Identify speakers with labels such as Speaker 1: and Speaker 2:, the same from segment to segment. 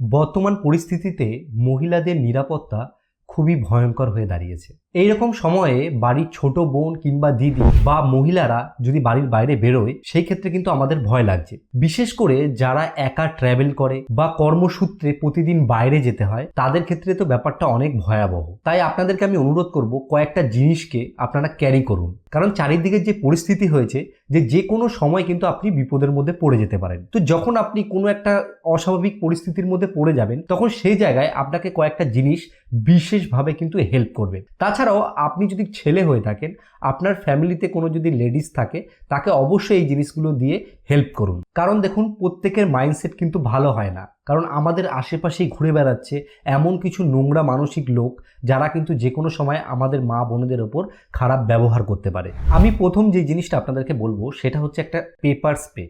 Speaker 1: বর্তমান পরিস্থিতিতে মহিলাদের নিরাপত্তা খুবই ভয়ঙ্কর হয়ে দাঁড়িয়েছে। এইরকম সময়ে বাড়ির ছোট বোন কিংবা দিদি বা মহিলারা যদি বাড়ির বাইরে বেরোয়, সেই ক্ষেত্রে কিন্তু আমাদের ভয় লাগছে। বিশেষ করে যারা একা ট্রাভেল করে বা কর্মসূত্রে প্রতিদিন বাইরে যেতে হয়, তাদের ক্ষেত্রে তো ব্যাপারটা অনেক ভয়াবহ। তাই আপনাদেরকে আমি অনুরোধ করব, কয়েকটা জিনিসকে আপনারা ক্যারি করুন। কারণ চারিদিকে যে পরিস্থিতি হয়েছে, যে যে কোনো সময় কিন্তু আপনি বিপদের মধ্যে পড়ে যেতে পারেন। তো যখন আপনি কোনো একটা অস্বাভাবিক পরিস্থিতির মধ্যে পড়ে যাবেন, তখন সেই জায়গায় আপনাকে কয়েকটা জিনিস বিশেষভাবে কিন্তু হেল্প করবে। তাছাড়াও আপনি যদি ছেলে হয়ে থাকেন, আপনার ফ্যামিলিতে কোনো যদি লেডিস থাকে, তাকে অবশ্যই এই জিনিসগুলো দিয়ে হেল্প করুন। কারণ দেখুন, প্রত্যেকের মাইন্ডসেট কিন্তু ভালো হয় না। কারণ আমাদের আশেপাশেই ঘুরে বেড়াচ্ছে এমন কিছু নোংরা মানসিক লোক যারা কিন্তু যে কোনো সময় আমাদের মা বোনেদের ওপর খারাপ ব্যবহার করতে পারে। আমি প্রথম যে জিনিসটা আপনাদেরকে বলব, সেটা হচ্ছে একটা পেপার স্প্রে।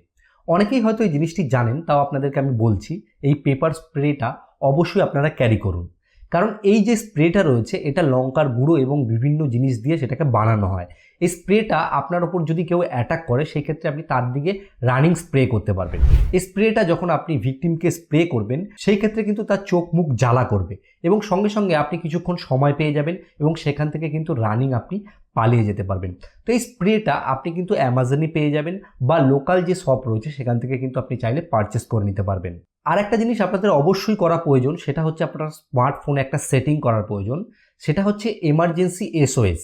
Speaker 1: অনেকেই হয়তো এই জিনিসটি জানেন, তাও আপনাদেরকে আমি বলছি, এই পেপার স্প্রেটা অবশ্যই আপনারা ক্যারি করুন। কারণ এই যে স্প্রেটা রয়েছে, এটা লঙ্কার গুঁড়ো এবং বিভিন্ন জিনিস দিয়ে সেটাকে বানানো হয়। এই স্প্রেটা আপনার ওপর যদি কেউ অ্যাটাক করে, সেই ক্ষেত্রে আপনি তার দিকে রানিং স্প্রে করতে পারবেন। এই স্প্রেটা যখন আপনি ভিকটিমকে স্প্রে করবেন, সেই ক্ষেত্রে কিন্তু তার চোখ মুখ জ্বালা করবে এবং সঙ্গে সঙ্গে আপনি কিছুক্ষণ সময় পেয়ে যাবেন এবং সেখান থেকে কিন্তু রানিং আপনি পালিয়ে যেতে পারবেন। তো এই স্প্রেটা আপনি কিন্তু অ্যামাজনে পেয়ে যাবেন বা লোকাল যে শপ রয়েছে, সেখান থেকে কিন্তু আপনি চাইলে পারচেস করে নিতে পারবেন। আর একটা জিনিস আপনাদের অবশ্যই করা প্রয়োজন, সেটা হচ্ছে আপনার স্মার্টফোনে একটা সেটিং করার প্রয়োজন, সেটা হচ্ছে এমার্জেন্সি এসওএস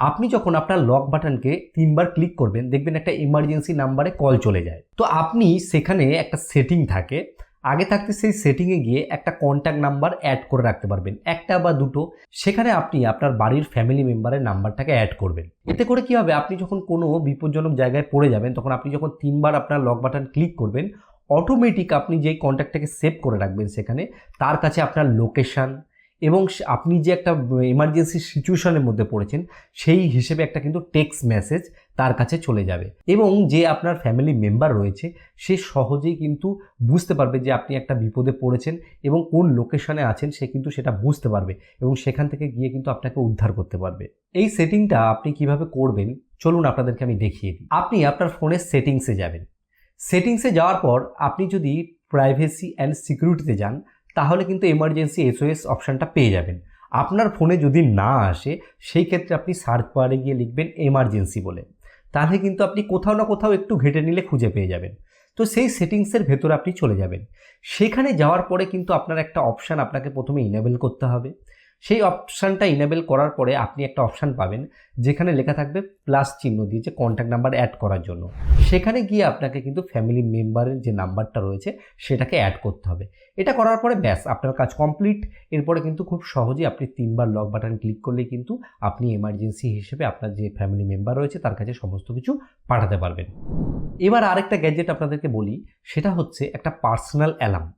Speaker 1: আপনি যখন আপনার লক বাটনকে তিনবার ক্লিক করবেন, দেখবেন একটা ইমার্জেন্সি নাম্বারে কল চলে যায়। তো আপনি সেখানে একটা সেটিং থাকে, আগে থাকতে সেই সেটিংয়ে গিয়ে একটা কন্ট্যাক্ট নাম্বার অ্যাড করে রাখতে পারবেন, একটা বা দুটো। সেখানে আপনি আপনার বাড়ির ফ্যামিলি মেম্বারের নাম্বারটাকে অ্যাড করবেন। এতে করে কি হবে, আপনি যখন কোনো বিপজ্জনক জায়গায় পড়ে যাবেন, তখন আপনি যখন তিনবার আপনার লক বাটন ক্লিক করবেন অটোমেটিক আপনি যেই কন্ট্যাক্টটাকে সেভ করে রাখবেন সেখানে, তার কাছে আপনার লোকেশান এবং আপনি যে একটা এমার্জেন্সি সিচুয়েশনের মধ্যে পড়েছেন, সেই হিসেবে একটা কিন্তু টেক্সট মেসেজ তার কাছে চলে যাবে। এবং যে আপনার ফ্যামিলি মেম্বার রয়েছে, সে সহজেই কিন্তু বুঝতে পারবে যে আপনি একটা বিপদে পড়েছেন এবং কোন লোকেশনে আছেন, সে কিন্তু সেটা বুঝতে পারবে এবং সেখান থেকে গিয়ে কিন্তু আপনাকে উদ্ধার করতে পারবে। এই সেটিংটা আপনি কীভাবে করবেন, চলুন আপনাদেরকে আমি দেখিয়ে দিই। আপনি আপনার ফোনের সেটিংসে যাবেন। সেটিংসে যাওয়ার পর আপনি যদি প্রাইভেসি অ্যান্ড সিকিউরিটিতে যান, তাহলে কিন্তু এমার্জেন্সি এসওএস অপশানটা পেয়ে যাবেন। আপনার ফোনে যদি না আসে, সেই ক্ষেত্রে আপনি সার্চ বারে গিয়ে লিখবেন এমার্জেন্সি বলে। তাহলে কিন্তু আপনি কোথাও না কোথাও একটু ঘেটে নিলে খুঁজে পেয়ে যাবেন। তো সেই সেটিংসের ভেতরে আপনি চলে যাবেন। সেখানে যাওয়ার পরে কিন্তু আপনার একটা অপশান আপনাকে প্রথমে ইনেবল করতে হবে। সেই অপশানটা ইনেবল করার পরে আপনি একটা অপশান পাবেন, যেখানে লেখা থাকবে প্লাস চিহ্ন দিয়ে যে কন্ট্যাক্ট নাম্বার অ্যাড করার জন্য। সেখানে গিয়ে আপনাকে কিন্তু ফ্যামিলি মেম্বারের যে নাম্বারটা রয়েছে, সেটাকে অ্যাড করতে হবে। এটা করার পরে ব্যাস, আপনার কাজ কমপ্লিট এরপরে কিন্তু খুব সহজেই আপনি তিনবার লক বাটন ক্লিক করলেই কিন্তু আপনি এমার্জেন্সি হিসেবে আপনার যে ফ্যামিলি মেম্বার রয়েছে, তার কাছে সমস্ত কিছু পাঠাতে পারবেন। এবার আরেকটা গ্যাজেট আপনাদেরকে বলি, সেটা হচ্ছে একটা পার্সোনাল অ্যালার্ম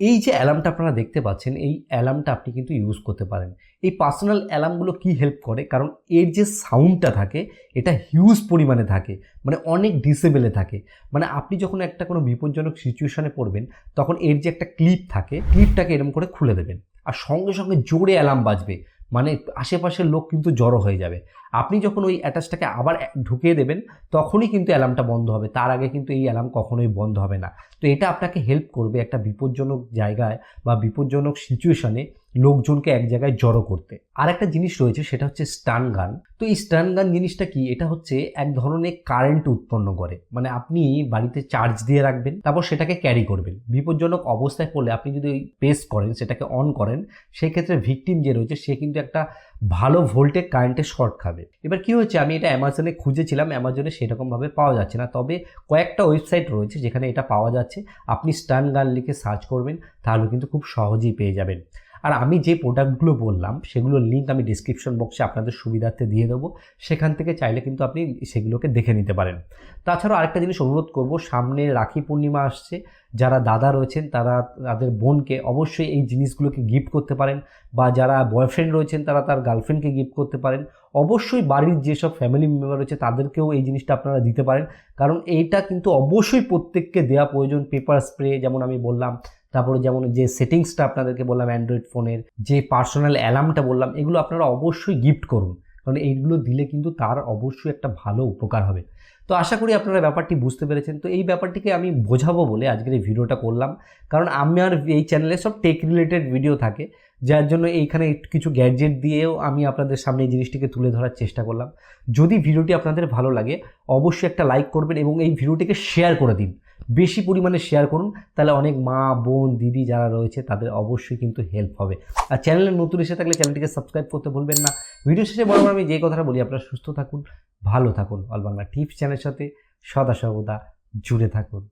Speaker 1: এই যে অ্যালার্মটা আপনারা দেখতে পাচ্ছেন, এই অ্যালার্মটা আপনি কিন্তু ইউজ করতে পারেন। এই পার্সোনাল অ্যালার্মগুলো কি হেল্প করে? কারণ এর যে সাউন্ডটা থাকে, এটা হিউজ পরিমাণে থাকে মানে অনেক ডিসেবেলে থাকে। মানে আপনি যখন একটা কোনো বিপজ্জনক সিচুয়েশানে পড়বেন, তখন এর যে একটা ক্লিপ থাকে ক্লিপটাকে এরম করে খুলে দেবেন। আর সঙ্গে সঙ্গে জোরে অ্যালার্ম বাজবে। মানে আশেপাশের লোক কিন্তু জড়ো হয়ে যাবে। আপনি যখন ওই অ্যাটাচটাকে আবার ঢুকিয়ে দেবেন, তখনই কিন্তু অ্যালার্মটা বন্ধ হবে। তার আগে কিন্তু এই অ্যালার্ম কখনোই বন্ধ হবে না। তো এটা আপনাকে হেল্প করবে একটা বিপজ্জনক জায়গায় বা বিপজ্জনক সিচুয়েশনে লোকজনকে এক জায়গায় জড়ো করতে। আর একটা জিনিস রয়েছে, সেটা হচ্ছে স্টান গান। তো এই স্টান গান জিনিসটা কি? এটা হচ্ছে এক ধরনের কারেন্ট উৎপন্ন করে। মানে আপনি বাড়িতে চার্জ দিয়ে রাখবেন, তারপর সেটাকে ক্যারি করবেন। বিপজ্জনক অবস্থায় পড়লে আপনি যদি পেস করেন, সেটাকে অন করেন সেই ক্ষেত্রে ভিকটিম যে রয়েছে, সে কিন্তু একটা ভালো ভোল্টেজ কারেন্টে শর্ট খাবে। এবার কি হয়েছে? আমি এটা অ্যামাজনে খুঁজেছিলাম, অ্যামাজনে সেরকমভাবে পাওয়া যাচ্ছে না। তবে কয়েকটা ওয়েবসাইট রয়েছে, যেখানে এটা পাওয়া যাচ্ছে। আপনি স্টান গান লিখে সার্চ করবেন, তাহলে কিন্তু খুব সহজেই পেয়ে যাবেন। আর আমি যে প্রোডাক্টগুলো বললাম, সেগুলোর লিঙ্ক আমি ডিসক্রিপশন বক্সে আপনাদের সুবিধার্থে দিয়ে দেবো। সেখান থেকে চাইলে কিন্তু আপনি সেগুলোকে দেখে নিতে পারেন। তাছাড়াও আরেকটা জিনিস অনুরোধ করব, সামনে রাখি পূর্ণিমা আসছে। যারা দাদা রয়েছেন, তারা তাদের বোনকে অবশ্যই এই জিনিসগুলোকে গিফট করতে পারেন। বা যারা বয়ফ্রেন্ড রয়েছেন, তারা তার গার্লফ্রেন্ডকে গিফট করতে পারেন। অবশ্যই বাড়ির যেসব ফ্যামিলি মেম্বার রয়েছে, তাদেরকেও এই জিনিসটা আপনারা দিতে পারেন। কারণ এইটা কিন্তু অবশ্যই প্রত্যেককে দেওয়া প্রয়োজন। পেপার স্প্রে যেমন আমি বললাম তারপরে যেমন যে সেটিংসটা আপনাদেরকে বললাম অ্যান্ড্রয়েড ফোনের যে পার্সোনাল অ্যালার্মটা বললাম, এগুলো আপনারা অবশ্যই গিফট করুন। কারণ এইগুলো দিলে কিন্তু তার অবশ্যই একটা ভালো উপকার হবে। তো আশা করি আপনারা ব্যাপারটি বুঝতে পেরেছেন। তো এই ব্যাপারটিকে আমি বোঝাবো বলে আজকের এই ভিডিওটা করলাম। কারণ আমি আর এই চ্যানেলে সব টেক রিলেটেড ভিডিও থাকে। যার জন্য এইখানে কিছু গ্যাজেট দিয়েও আমি আপনাদের সামনে এই জিনিসটিকে তুলে ধরার চেষ্টা করলাম। যদি ভিডিওটি আপনাদের ভালো লাগে, অবশ্যই একটা লাইক করবেন এবং এই ভিডিওটিকে শেয়ার করে দিন। বেশি পরিমাণে শেয়ার করুন, তাহলে অনেক মা, বোন, দিদি যারা রয়েছে, তাদের অবশ্যই কিন্তু হেল্প হবে। আর চ্যানেলে নতুন এসে থাকলে চ্যানেলটিকে সাবস্ক্রাইব করতে ভুলবেন না। ভিডিও শেষে বরাবর আমি যে কথাটা বলি, আপনারা সুস্থ থাকুন, ভালো থাকুন। অল বাংলা টিপস চ্যানেলের সাথে সদা সর্বদা জুড়ে থাকুন।